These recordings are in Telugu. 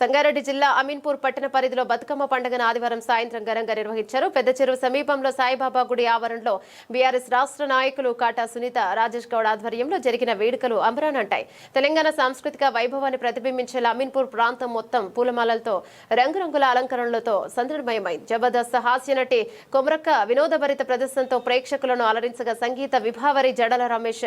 సంగారెడ్డి జిల్లా అమీన్పూర్ పట్టణ పరిధిలో బతుకమ్మ పండుగను ఆదివారం సాయంత్రం ఘనంగా నిర్వహించారు. పెద్ద చెరువు సమీపంలో సాయిబాబా గుడి ఆవరణలో బీఆర్ఎస్ రాష్ట్ర నాయకులు కాటా సునీత రాజేష్ గౌడ్ ఆధ్వర్యంలో జరిగిన వేడుకలు అంబరానంటాయి తెలంగాణ సాంస్కృతిక వైభవాన్ని ప్రతిబింబించేలా అమీన్పూర్ ప్రాంతం మొత్తం పూలమాలలతో రంగురంగుల అలంకరణలతో సందడిమయమైంది జబర్దస్త్ హాస్య నటి కొమరక్క వినోదభరిత ప్రదర్శనతో ప్రేక్షకులను అలరించగా సంగీత విభావరి జడల రమేష్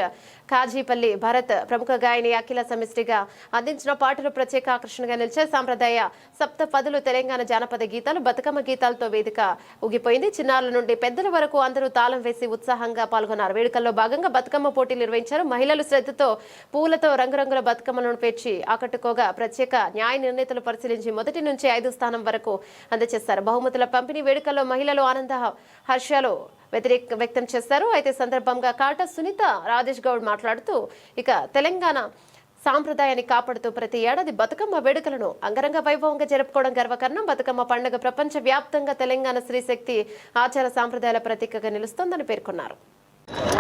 కాజీపల్లి భరత్ ప్రముఖ గాయని అఖిల సమిష్టిగా అందించిన పాటలు ప్రత్యేక ఆకర్షణగా నిలిచే సాంప్రదాయ సప్త పదులు తెలంగాణ జానపద గీతాలు బతుకమ్మ గీతాలతో వేదిక ఊగిపోయింది. చిన్నారుల నుండి పెద్దల వరకు అందరూ తాళం వేసి ఉత్సాహంగా పాల్గొన్నారు. వేడుకల్లో భాగంగా బతుకమ్మ పోటీలు నిర్వహించారు. మహిళలు శ్రద్ధతో పూలతో రంగురంగుల బతుకమ్మలను పేర్చి ఆకట్టుకోగా ప్రత్యేక న్యాయ నిర్ణేతలు పరిశీలించి మొదటి నుంచి ఐదు స్థానం వరకు అందజేస్తారు బహుమతుల పంపిణీ వేడుకల్లో మహిళలు ఆనంద హర్షాలు వ్యతిరేక వ్యక్తం చేస్తారు అయితే సందర్భంగా కాట సునీత రాజేష్ గౌడ్ మాట్లాడుతూ ఇక తెలంగాణ సాంప్రదాయాన్ని కాపాడుతూ ప్రతి ఏడాది బతుకమ్మ వేడుకలను అంగరంగ వైభవంగా జరుపుకోవడం గర్వకారణం. బతుకమ్మ పండుగ ప్రపంచ వ్యాప్తంగా తెలంగాణ స్త్రీశక్తి ఆచార సాంప్రదాయాల ప్రతీకగా నిలుస్తోందని పేర్కొన్నారు.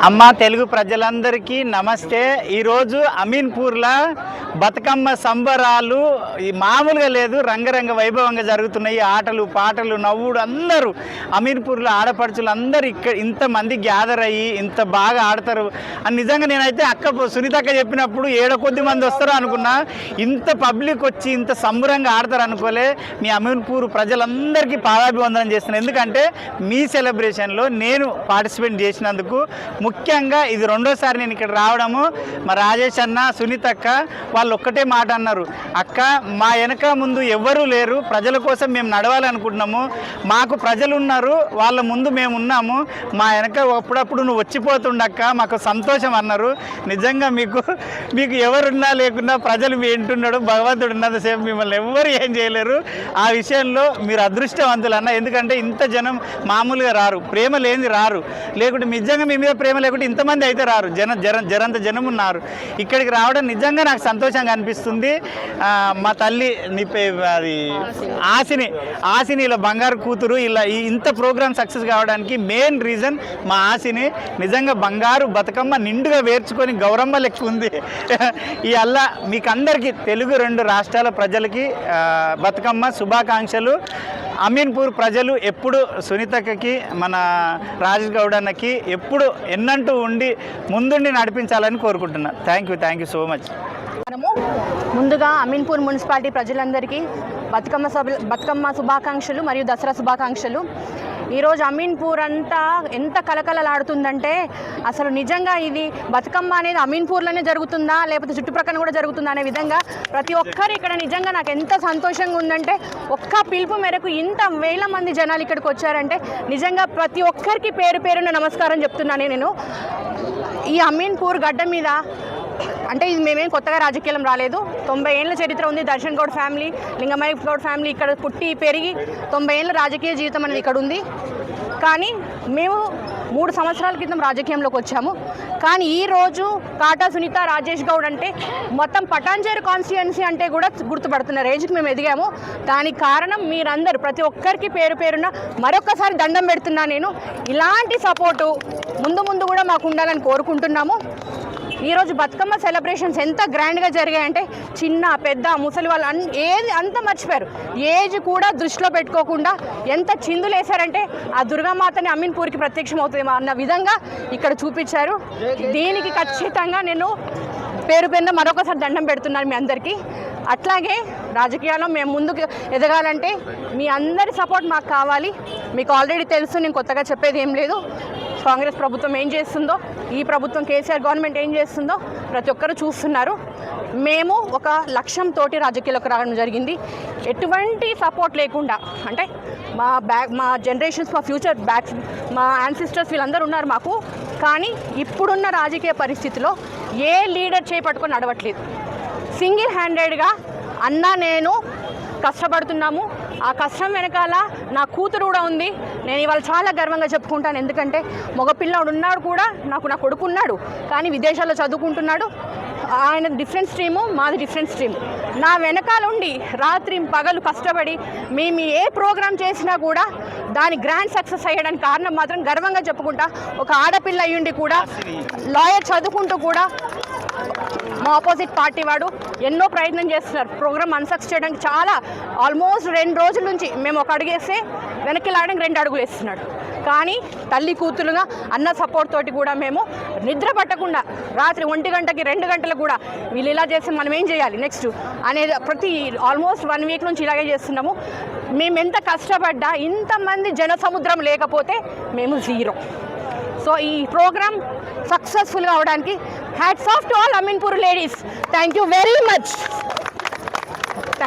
అమ్మ తెలుగు ప్రజలందరికీ నమస్తే. ఈరోజు అమీన్పూర్లో బతుకమ్మ సంబరాలు ఈ మామూలుగా లేదు రంగరంగ వైభవంగా జరుగుతున్నాయి. ఆటలు పాటలు నవ్వుడు అందరూ అమీన్పూర్లో ఆడపడుచులు అందరూ ఇక్కడ ఇంతమంది గ్యాదర్ అయ్యి ఇంత బాగా ఆడతారు. అని నిజంగా నేనైతే అక్క సునీతక్క చెప్పినప్పుడు ఏడ కొద్ది మంది వస్తారు అనుకున్నా ఇంత పబ్లిక్ వచ్చి ఇంత సంబరంగా ఆడతారు అనుకోలే. మీ అమీన్పూర్ ప్రజలందరికీ పాదాభివందనం చేస్తున్నాను ఎందుకంటే మీ సెలబ్రేషన్లో నేను పార్టిసిపేట్ చేసినందుకు ముఖ్యంగా ఇది రెండోసారి నేను ఇక్కడ రావడము. మా రాజేష్ అన్న సునీత అక్క వాళ్ళు ఒక్కటే మాట అన్నారు. అక్క మా వెనక ముందు ఎవ్వరూ లేరు. ప్రజల కోసం మేము నడవాలనుకుంటున్నాము. మాకు ప్రజలు ఉన్నారు వాళ్ళ ముందు మేము ఉన్నాము. మా వెనక అప్పుడప్పుడు నువ్వు వచ్చిపోతుండక్క మాకు సంతోషం అన్నారు. నిజంగా మీకు మీకు ఎవరున్నా లేకున్నా ప్రజలు మీ వింటున్నాడు భగవంతుడు ఉన్నంతసేపు మిమ్మల్ని ఎవ్వరు ఏం చేయలేరు. ఆ విషయంలో మీరు అదృష్టవంతులు అన్న. ఎందుకంటే ఇంత జనం మామూలుగా రారు. ప్రేమ లేని రారు. లేకుంటే నిజంగా మీ మీద ప్రేమ లేకుంటే ఇంతమంది అయితే రారు. జన జర జరంత జనం ఉన్నారు. ఇక్కడికి రావడం నిజంగా నాకు సంతోషంగా అనిపిస్తుంది. మా తల్లి నిప్పే అది ఆశని ఆశని ఇలా బంగారు కూతురు ఇలా ఈ ఇంత ప్రోగ్రామ్ సక్సెస్ కావడానికి మెయిన్ రీజన్ మా ఆశని నిజంగా బంగారు బతుకమ్మ నిండుగా వేర్చుకొని గౌరమ్మ లెక్క ఉంది. ఈ అల్లా మీకు అందరికీ తెలుగు రెండు రాష్ట్రాల ప్రజలకి బతుకమ్మ శుభాకాంక్షలు. అమీన్పూర్ ప్రజలు ఎప్పుడు సునీతకి మన రాజేష్ గౌడ్ అన్నకి ఎప్పుడు ఎన్నంటూ ఉండి ముందుండి నడిపించాలని కోరుకుంటున్నాను thank you thank you so much మనము ముందుగా అమీన్పూర్ మున్సిపాలిటీ ప్రజలందరికీ బతుకమ్మ సభ బతుకమ్మ శుభాకాంక్షలు మరియు దసరా శుభాకాంక్షలు. ఈరోజు అమీన్పూర్ అంతా ఎంత కలకలలాడుతుందంటే అసలు నిజంగా ఇది బతుకమ్మ అనేది అమీన్పూర్లోనే జరుగుతుందా లేకపోతే చుట్టుప్రక్కల కూడా జరుగుతుందా అనే విధంగా ప్రతి ఒక్కరు ఇక్కడ నిజంగా నాకు ఎంత సంతోషంగా ఉందంటే ఒక్క పిలుపు మేరకు ఇంత వేల మంది జనాలు ఇక్కడికి వచ్చారంటే నిజంగా ప్రతి ఒక్కరికి పేరు పేరున నమస్కారం చెప్తున్నాను నేను. ఈ అమీన్పూర్ గడ్డ మీద అంటే ఇది మేమేం కొత్తగా రాజకీయం రాలేదు. తొంభై ఏళ్ళ చరిత్ర ఉంది దర్శన్ గౌడ్ ఫ్యామిలీ లింగమయ్య గౌడ్ ఫ్యామిలీ ఇక్కడ పుట్టి పెరిగి తొంభై ఏళ్ళ రాజకీయ జీవితం అనేది ఇక్కడ ఉంది. కానీ మేము మూడు సంవత్సరాల క్రితం రాజకీయంలోకి వచ్చాము. కానీ ఈ రోజు కాటా సునీత రాజేష్ గౌడ్ అంటే మొత్తం పటాంజేరు కాన్స్టిట్యుయెన్సీ అంటే కూడా గుర్తుపడుతున్న రేంజ్కి మేము ఎదిగాము. దానికి కారణం మీరందరూ ప్రతి ఒక్కరికి పేరు పేరున మరొకసారి దండం పెడుతున్నా నేను. ఇలాంటి సపోర్టు ముందు ముందు కూడా మాకు ఉండాలని కోరుకుంటున్నాము. ఈరోజు బతుకమ్మ సెలబ్రేషన్స్ ఎంత గ్రాండ్గా జరిగాయంటే చిన్న పెద్ద ముసలి వాళ్ళు అన్ ఏది అంత మర్చిపోయారు. ఏజ్ కూడా దృష్టిలో పెట్టుకోకుండా ఎంత చిందులు వేశారంటే ఆ దుర్గామాతని అమీన్పూర్కి ప్రత్యక్షం అవుతుంది అన్న విధంగా ఇక్కడ చూపించారు. దీనికి ఖచ్చితంగా నేను పేరు పేరున మరొకసారి దండం పెడుతున్నాను మీ అందరికీ. అట్లాగే రాజకీయాల్లో మేము ముందుకు ఎదగాలంటే మీ అందరి సపోర్ట్ మాకు కావాలి. మీకు ఆల్రెడీ తెలుసు నేను కొత్తగా చెప్పేది ఏం లేదు. కాంగ్రెస్ ప్రభుత్వం ఏం చేస్తుందో ఈ ప్రభుత్వం కేసీఆర్ గవర్నమెంట్ ఏం చేస్తుందో ప్రతి ఒక్కరు చూస్తున్నారు. మేము ఒక లక్ష్యంతో రాజకీయాలకు రావడం జరిగింది. ఎటువంటి సపోర్ట్ లేకుండా అంటే మా బ్యాక్ మా జనరేషన్స్ మా ఫ్యూచర్ బ్యాక్ మా యాన్సిస్టర్స్ వీళ్ళందరూ ఉన్నారు మాకు. కానీ ఇప్పుడున్న రాజకీయ పరిస్థితిలో ఏ లీడర్ చేపట్టుకొని నడవట్లేదు. సింగిల్ హ్యాండెడ్గా అన్న నేను కష్టపడుతున్నాము. ఆ కష్టం వెనకాల నా కూతురు కూడా ఉంది. నేను ఇవాళ చాలా గర్వంగా చెప్పుకుంటాను. ఎందుకంటే మగపిల్లాడు ఉన్నాడు కూడా నాకు నా కొడుకు ఉన్నాడు. కానీ విదేశాల్లో చదువుకుంటున్నాడు. ఆయన డిఫరెంట్ స్ట్రీము మాది డిఫరెంట్ స్ట్రీమ్. నా వెనకాల ఉండి రాత్రి పగలు కష్టపడి మేము ఏ ప్రోగ్రామ్ చేసినా కూడా దాని గ్రాండ్ సక్సెస్ అయ్యడానికి కారణం మాత్రం గర్వంగా చెప్పుకుంటా ఒక ఆడపిల్ల అయ్యుండి కూడా లాయర్ చదువుకుంటూ కూడా మా ఆపోజిట్ పార్టీ వాడు ఎన్నో ప్రయత్నం చేస్తున్నారు. ప్రోగ్రామ్ అన్సక్స్ చేయడానికి చాలా ఆల్మోస్ట్ రెండు రోజుల నుంచి మేము ఒక అడుగేస్తే వెనక్కి లాగడానికి రెండు అడుగులు వేస్తున్నాడు. కానీ తల్లి కూతురుగా అన్న సపోర్ట్ తోటి కూడా మేము నిద్ర పట్టకుండా రాత్రి ఒంటి గంటకి రెండు గంటలకు కూడా వీళ్ళు ఇలా చేస్తే మనం ఏం చేయాలి? నెక్స్ట్ అనేది ప్రతి ఆల్మోస్ట్ వన్ వీక్ నుంచి ఇలాగే చేస్తున్నాము. మేము ఎంత కష్టపడ్డా ఇంతమంది జన సముద్రం లేకపోతే మేము జీరో సో ఈ ప్రోగ్రామ్ సక్సెస్ఫుల్గా అవడానికి. Hats off to all Ameenpur ladies thank you very much